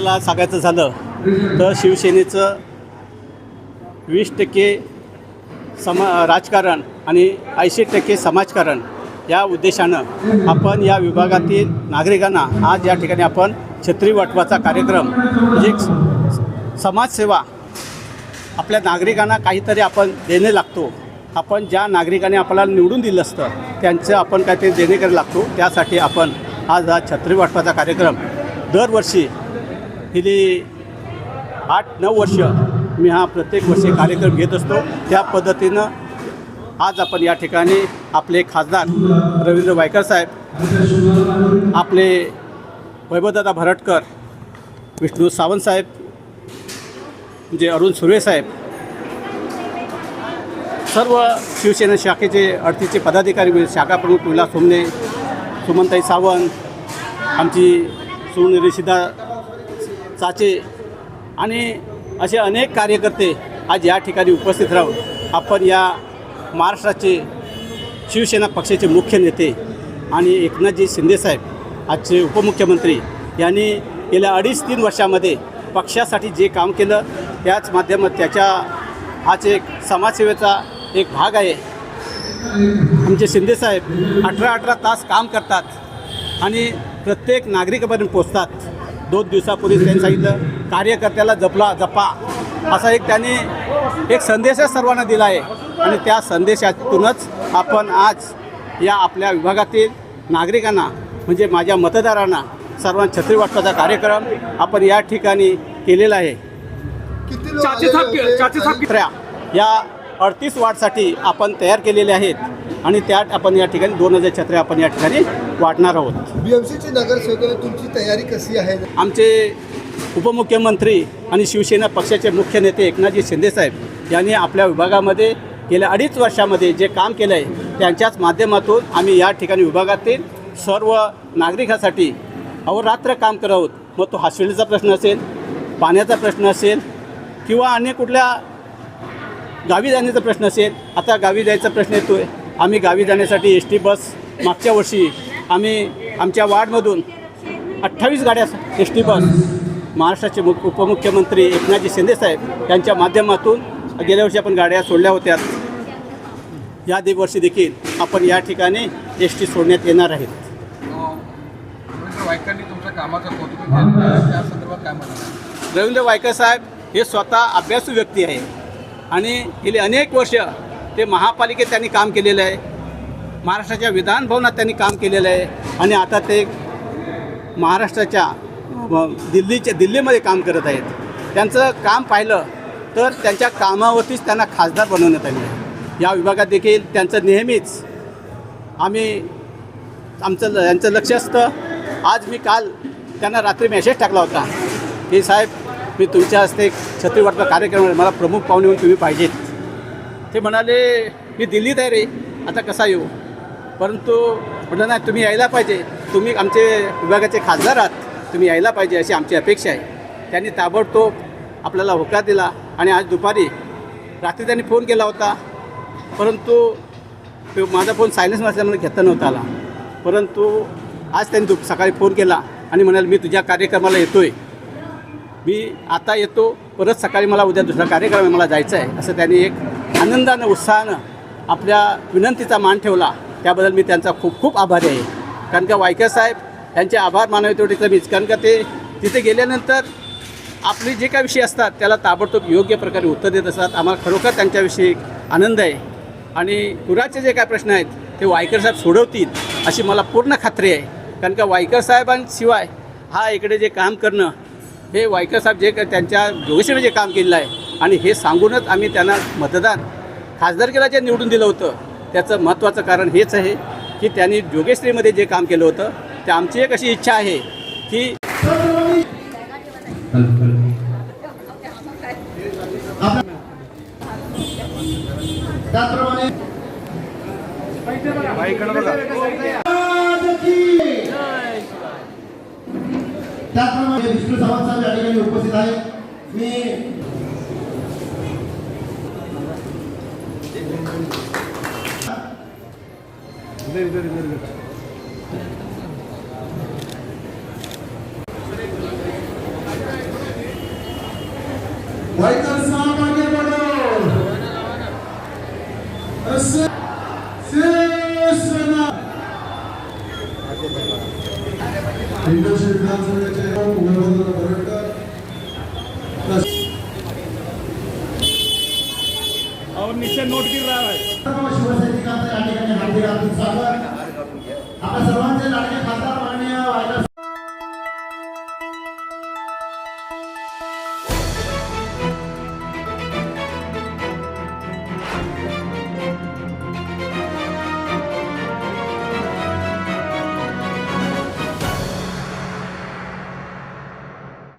आपल्याला सांगायचं झालं तर शिवसेनेचं वीस टक्के समा राजकारण आणि ऐंशी टक्के समाजकारण या उद्देशानं आपण या विभागातील नागरिकांना आज या ठिकाणी आपण छत्री वाटपाचा कार्यक्रम म्हणजे एक समाजसेवा आपल्या नागरिकांना काहीतरी आपण देणे लागतो. आपण ज्या नागरिकाने आपल्याला निवडून दिलं असतं त्यांचं आपण काहीतरी देणे करायला लागतो. त्यासाठी आपण आज हा छत्री वाटपाचा कार्यक्रम दरवर्षी गेली आठ नऊ वर्ष मी हा प्रत्येक वर्षी कार्यक्रम घेत असतो. त्या पद्धतीनं आज आपण या ठिकाणी आपले खासदार रवींद्र वायकर साहेब आपले वैभवदादा भरटकर विष्णू सावंत साहेब म्हणजे अरुण सुर्वे साहेब सर्व शिवसेना शाखेचे अडतीचे पदाधिकारी म्हणजे शाखा प्रमुख विलास सोमने सुमनताई सावंत आमची सुनिरिषिदा चाचे आणि असे अनेक कार्यकर्ते आज या ठिकाणी उपस्थित राहून आपण या महाराष्ट्राचे शिवसेना पक्षाचे मुख्य नेते आणि एकनाथजी शिंदेसाहेब आजचे उपमुख्यमंत्री यांनी गेल्या अडीच तीन वर्षामध्ये पक्षासाठी जे काम केलं त्याच माध्यमात त्याच्या हाच एक समाजसेवेचा एक भाग आहे. आमचे शिंदेसाहेब अठरा अठरा तास काम करतात आणि प्रत्येक नागरिकापर्यंत पोचतात दोन दिवसापूर्वी त्यांनी सांगितलं कार्यकर्त्याला जपला जपा. असा एक त्यांनी एक संदेशच सर्वांना दिला आहे. आणि त्या संदेशातूनच आपण आज या आपल्या विभागातील नागरिकांना म्हणजे माझ्या मतदारांना सर्वांना छत्री वाटपाचा कार्यक्रम आपण या ठिकाणी केलेला आहे. या अडतीस वार्डसाठी आपण तयार केलेले आहेत. आणि त्यात आपण या ठिकाणी दोन हजार छत्र्या आपण या ठिकाणी वाटणार आहोत. BMC ची नगरसेवक आहे, तुमची तयारी कशी आहे? आमचे उपमुख्यमंत्री आणि शिवसेना पक्षाचे मुख्य नेते एकनाथजी शिंदेसाहेब यांनी आपल्या विभागामध्ये गेल्या अडीच वर्षामध्ये जे काम केलं आहे त्यांच्याच माध्यमातून आम्ही या ठिकाणी विभागातील सर्व नागरिकासाठी अहोरात्र काम करत आहोत. मग तो हॉस्पिटलचा प्रश्न असेल पाण्याचा प्रश्न असेल किंवा अन्य कुठल्या गावी जाण्याचा प्रश्न असेल आता गावी जायचा प्रश्न येतो आहे आम्ही गावी जाण्यासाठी एस टी बस मागच्या वर्षी आम्ही आमच्या वार्डमधून अठ्ठावीस गाड्या एस टी बस महाराष्ट्राचे मुख उपमुख्यमंत्री एकनाथजी शिंदेसाहेब यांच्या माध्यमातून गेल्या वर्षी आपण गाड्या सोडल्या होत्या. या दे वर्षी देखील आपण या ठिकाणी एस टी सोडण्यात येणार आहेत. रवींद्र वायकर साहेब हे स्वतः अभ्यासू व्यक्ती आहे. आणि गेली अनेक वर्ष ते महापालिकेत त्यांनी काम केलेलं आहे. महाराष्ट्राच्या विधान भवनात त्यांनी काम केलेलं आहे. आणि आता ते महाराष्ट्राच्या दिल्लीच्या दिल्लीमध्ये काम करत आहेत. त्यांचं काम पाहिलं तर त्यांच्या कामावरतीच त्यांना खासदार बनवण्यात आले. या विभागात देखील त्यांचं नेहमीच आम्ही आमचं ल- यांचं लक्ष असतं. आज मी काल त्यांना रात्री मेसेज टाकला होता. की साहेब मी तुमच्या हस्ते एक कार्यक्रम मला प्रमुख पाहुणे म्हणून तुम्ही पाहिजेत. ते म्हणाले मी दिल्लीत आहे रे आता कसा येऊ? परंतु म्हटलं नाही तुम्ही यायला पाहिजे. तुम्ही आमचे विभागाचे खासदार आहात. तुम्ही यायला पाहिजे अशी आमची अपेक्षा आहे. त्यांनी ताबडतोब आपल्याला होकार दिला आणि आज दुपारी रात्री त्यांनी फोन केला होता. परंतु तो माझा फोन सायलेन्स नसल्यामुळे घेता नव्हता आला. परंतु आज त्यांनी दुप सकाळी फोन केला आणि म्हणाले मी तुझ्या कार्यक्रमाला येतो आहे मी आता येतो. परत सकाळी मला उद्या दुसरा कार्यक्रम मला जायचं आहे. असं त्यांनी एक आनंदानं उत्साहानं आपल्या विनंतीचा मान ठेवला त्याबद्दल मी त्यांचा खूप खूप आभारी आहे. कारण का वायकर साहेब यांचे आभार मानावे तेवढे मीच कारण का ते तिथे गेल्यानंतर आपले जे काही विषय असतात त्याला ताबडतोब योग्य प्रकारे उत्तर देत असतात. आम्हाला खरोखर त्यांच्याविषयी आनंद आहे. आणि पुराचे जे काय प्रश्न आहेत ते वायकर साहेब सोडवतील अशी मला पूर्ण खात्री आहे. कारण का वायकर साहेबांशिवाय हा इकडे जे काम करणं हे वायकर साहेब जे का त्यांच्या जोगेश्वरी जे काम केलेलं आहे आणि हे सांगूनच आम्ही त्यांना मतदान खासदारकीला जे निवडून दिलं होतं. त्याचं महत्त्वाचं कारण हेच आहे की त्यांनी जोगेश्रीमध्ये जे काम केलं होतं ते आमची एक अशी इच्छा आहे की त्याचप्रमाणे विष्णू सावंत साहेब या ठिकाणी उपस्थित आहे मी சரி சரி சரி வைத்தர் சாமானிய इंडस्ट्री विधानसभेचे उमेदवार बरेकर और नीचे नोट गिर रहा है। Apa semua?